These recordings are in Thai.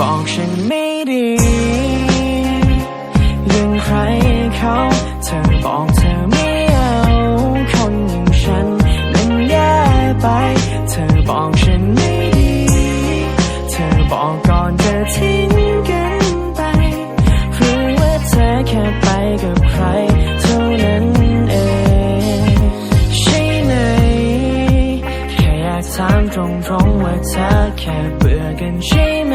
บอกฉันไม่ดี ยังใครเขาเธอบอกเธอไม่เอา คนอย่างฉันมันแย่ไป เธอบอกฉัน เธอแค่เบื่อกันใช่ไหม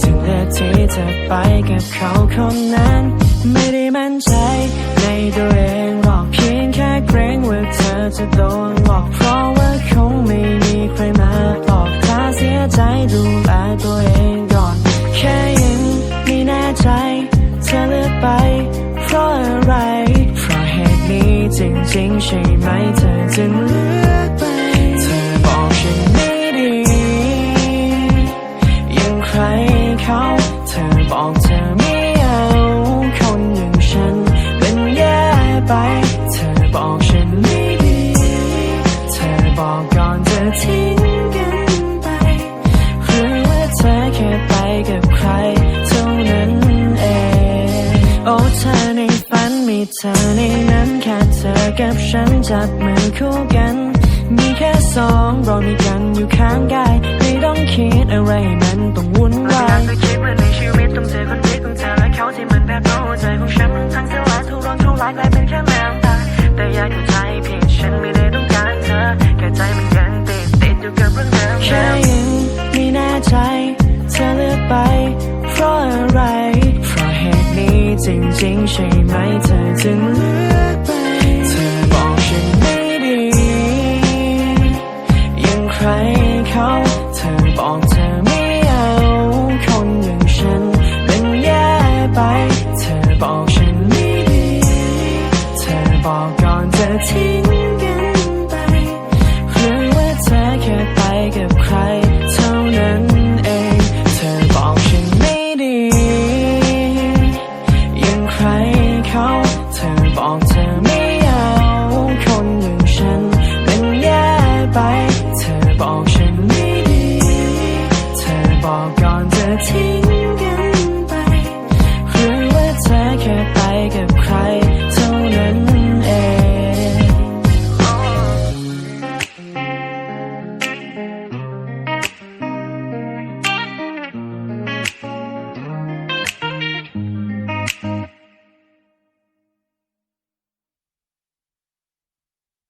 ถึงเลือกที่จะไปกับเขาคนนั้น ไม่ได้มั่นใจในตัวเองหรอกเพียงแค่เกรงว่าเธอจะโดนหลอกเพราะว่าคงไม่มีใครมาหลอกถ้าเสียใจดูแลตัวเองก่อนแค่ยังไม่แน่ใจเธอเลือกไปเพราะอะไร เพราะเหตุนี้จริงๆใช่ไหมเธอจึงเลือก ฉันไม่ดียังใครเขาเธอบอกเธอไม่เอาคนอย่างฉันมันแย่ไป เธอบอกฉันไม่ดี เธอบอกก่อนจะทิ้งกันไปหรือว่าเธอแค่ไปกับใครเท่านั้นเองโอ้เธอในฝันมีเธอในนั้นแค่เธอกับฉันจับมือคู่กัน มีแค่สองเรามีกันอยู่ข้างกายไม่ต้องคิดอะไรให้มันต้องวุ่นไม่วาอยายกจะคิดว่าในชีวิตต้องเจอคนที่ของเธอและเขาที่มันแบบเพราะหัวใจของฉันมันทั้งสลายทุกร้อนทุกรายกลายเป็นแค่แมวตายแต่อยากเข้าใจเพียงฉันไม่ได้ต้องการเธอแค่ใจมันยังติดติดอยู่กับเรื่องเดิมแค่ยังไม่แน่ใจเธอเลือกไปเพราะอะไรเพราะเหตุนี้จริงๆใช่ไหมเธอจึงเลือก ทิ้งกันไปหรือว่าเธอแค่ไปกับใครเท่านั้นเอง เธอบอกฉันไม่ดี ยังใครเขาเธอบอกเธอไม่เอาคนอย่างฉันเป็นแย่ไป เธอบอกฉันไม่ดี เธอบอกก่อนจะทิ้งกันไปหรือว่าเธอแค่ไป